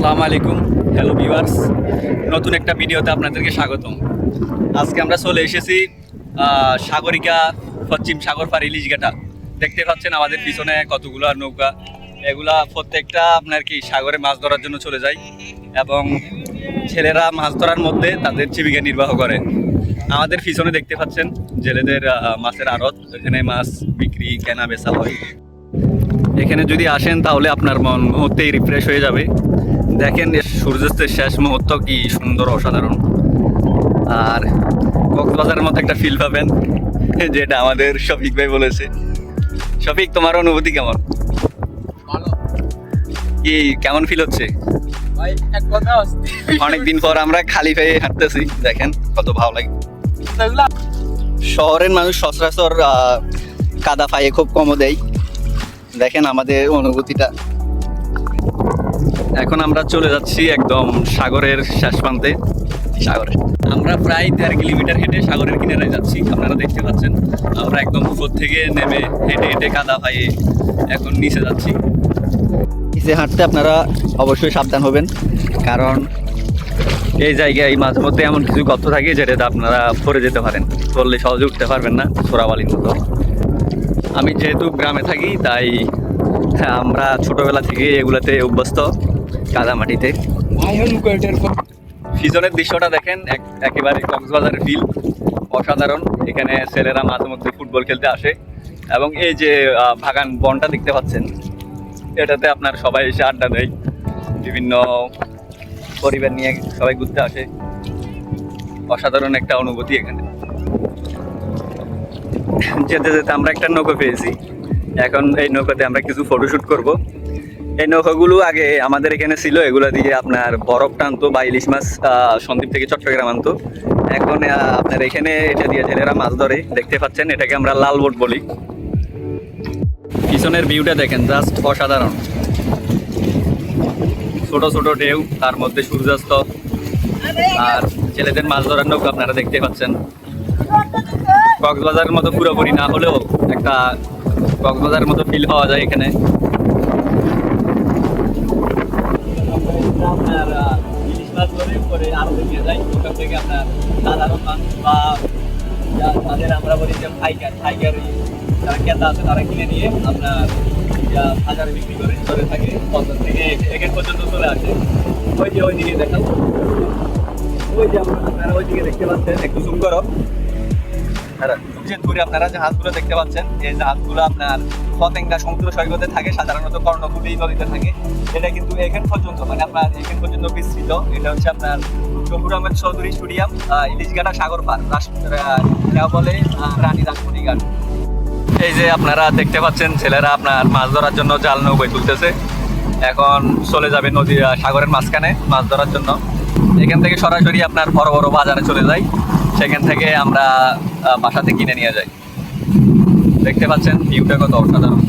আসসালামু আলাইকুম hello viewers নতুন একটা ভিডিওতে আপনাদেরকে স্বাগতম। আজকে আমরা চলে এসেছি সাগরিকা পশ্চিম সাগর পার ইলিশ ঘাটা। দেখতে পাচ্ছেন আমাদের পিছনে কতগুলো নৌকা। এগুলা প্রত্যেকটা আপনার কি, সাগরে মাছ ধরার জন্য চলে যায়। এবং ছেলেরা মাছ ধরার মধ্যে তাদের জীবিকা নির্বাহ করে। আমাদের পিছনে দেখতে পাচ্ছেন জেলেদের মাছের আড়ত। এখানে মাছ বিক্রি, কেনা, বেচা হয়। এখানে যদি আসেন তাহলে আপনার মন মুহূর্তেই রিফ্রেশ হয়ে যাবে। দেখেন সূর্যাস্তের শেষ মুহূর্ত কি সুন্দর অসাধারণ। আর কক্সবাজারের মতো একটা ফিল পাবেন যেটা আমাদের শফিক ভাই বলেছে। শফিক তোমার অনুভূতি কেমন? কি কেমন ফিল হচ্ছে? অনেকদিন পর আমরা খালি পেয়ে হাঁটতেছি দেখেন কত ভালো লাগে। শহরের মানুষ সচরাচর কাদা পায়ে খুব কমও দেয়। দেখেন আমাদের অনুভূতিটা। এখন আমরা চলে যাচ্ছি একদম সাগরের শেষ প্রান্তে। সাগরে। আমরা প্রায় দেড় কিলোমিটার হেঁটে সাগরের কিনারে যাচ্ছি, আপনারা দেখতে পাচ্ছেন। আমরা একদম উপর থেকে নেমে হেঁটে হেঁটে কাদা পায়ে এখন নিচে যাচ্ছি। নিচে হাঁটতে আপনারা অবশ্যই সাবধান হবেন, কারণ এই জায়গায় মাঝে মধ্যে এমন কিছু গর্ত থাকে যেটাতে আপনারা পড়ে যেতে পারেন। পড়লে সহজে উঠতে পারবেন না চোরাবালির মতো। আমি যেহেতু গ্রামে থাকি, তাই হ্যাঁ, আমরা ছোটবেলা থেকে এগুলাতে অভ্যস্ত আয়ন কোয়েটের পিছনের দৃশ্যটা দেখেন এক- একেবারে কক্সবাজারের ফিল অসাধারণ। এখানে ছেলেরা মাঝে মধ্যে ফুটবল খেলতে আসে। এবং এই যে বাগান বনটা দেখতে পাচ্ছেন এটাতে আপনার সবাই এসে আড্ডা দেয়। বিভিন্ন পরিবার নিয়ে সবাই ঘুরতে আসে। অসাধারণ একটা অনুভূতি এখানে। যেতে যেতে আমরা একটা নৌকো পেয়েছি। এখন এই নৌকাতে আমরা কিছু ফটোশুট করব। এই নৌকাগুলো আগে আমাদের এখানে ছিল, এগুলো দিয়ে আপনার বরফ টানতো বা ইলিশ মাছ সন্দ্বীপ থেকে চট্টগ্রাম আনতো। এখন আপনার এখানে এটা দিয়ে ছেলেরা মাছ ধরে, দেখতে পাচ্ছেন, এটাকে আমরা লাল বোট বলি। পিছনের ভিউটা দেখেন জাস্ট অসাধারণ। ছোট ছোট ঢেউ, তার মধ্যে সূর্যাস্ত। আর ছেলেদের মাছ ধরার নৌকা আপনারা দেখতে পাচ্ছেন। কক্সবাজারের মতো পুরোপুরি না হলেও একটা কক্সবাজারের মতো ফিল পাওয়া যায় এখানে। আমরা বলি যে ফাইকার যারা আছে তারা কিনে নিয়ে আপনার যা বাজারে বিক্রি করে থাকে। থেকে চলে আসে। ওই যে ওই দিকে দেখাও। ওই যে আমরা- আপনারা ওই দেখতে পাচ্ছেন, একটু জুম করো। আপনারা জাহাজগুলো দেখতে পাচ্ছেন, এই জাহাজগুলো আপনার সমুদ্র সৈকতে থাকে, সাধারণত নদীতে থাকে, এটা কিন্তু এখান পর্যন্ত মানে আপনার এখান পর্যন্ত বিস্তৃত। এটা হচ্ছে আপনার আহমেদ চৌধুরী সাগর বলে রানী এই যে আপনারা দেখতে পাচ্ছেন, ছেলেরা আপনার মাছ ধরার জন্য জাল নৌকায় তুলতেছে। এখন চলে যাবে নদী সাগরের মাঝখানে মাছ ধরার জন্য। এখান থেকে সরাসরি আপনার বড় বড় বাজারে চলে যায়। সেখান থেকে আমরা বাসাতে কিনে নিয়ে যাই। দেখতে পাচ্ছেন ভিউটা কত অসাধারণ।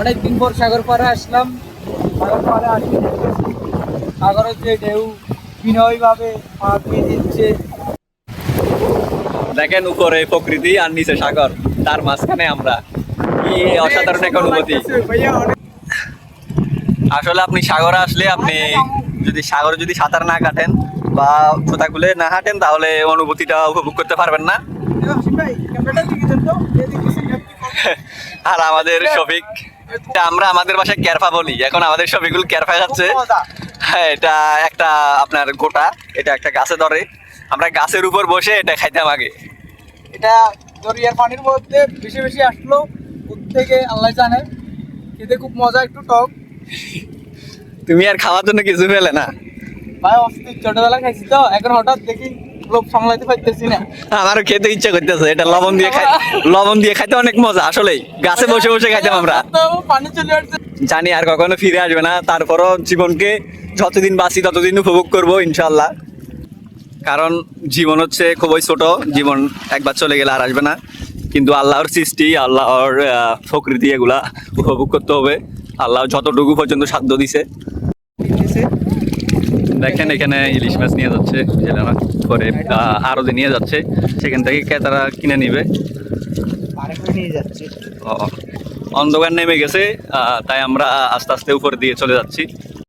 অনেক দিন পর সাগর পাড়ে আসলাম। সাগর পাড়ে আসি সাগরের যে ঢেউ বিনয় ভাবে পা দিচ্ছে। দেখেন উপরে প্রকৃতি আর নিচে সাগর তার মাঝখানে আমরা। কি অসাধারণ একটা অনুভূতি। আসলে আপনি সাগরে আসলে আপনি যদি সাগরে যদি সাঁতার না কাটেন বা জুতা খুলে না হাঁটেন তাহলে অনুভূতিটা উপভোগ করতে পারবেন না। আর আমাদের শফিক আমরা আমাদের বাসায় ক্যারফা বলি এখন আমাদের শফিকুল ক্যারফা খাচ্ছে হ্যাঁ এটা একটা আপনার গোটা এটা একটা গাছে ধরে। আমরা গাছের উপর বসে এটা খাইতাম আগে। এটা দরিয়ার পানির মধ্যে বেশি বেশি আসলো থেকে আল্লাহ জানে। খেতে খুব মজা একটু টক। তুমি আর খাওয়ার জন্য কিছু পেলে না। ভাই অস্থির ছোটবেলা খাইছি তো এখন হঠাৎ দেখি লোভ সামলাইতে পারতেছি না। আমারও খেতে ইচ্ছা করতেছে এটা লবণ দিয়ে খাই লবণ দিয়ে খাইতে অনেক মজা আসলেই। গাছে বসে বসে খাইতাম আমরা। পানি চলে আসছে। জানি আর কখনো ফিরে আসবে না তারপরও জীবনকে যতদিন বাঁচি ততদিন উপভোগ করব ইনশাল্লাহ কারণ জীবন হচ্ছে খুবই ছোট জীবন একবার চলে গেলে আর আসবে না। কিন্তু আল্লাহর সৃষ্টি আল্লাহর প্রকৃতি এগুলা উপভোগ করতে হবে। আল্লাহ যতটুকু পর্যন্ত সাধ্য দিছে। দেখেন এখানে ইলিশ মাছ নিয়ে যাচ্ছে জেলেরা করে আরও যে নিয়ে যাচ্ছে। সেখান থেকে ক্রেতারা কিনে নিবে। অন্ধকার নেমে গেছে তাই আমরা আস্তে আস্তে উপর দিয়ে চলে যাচ্ছি।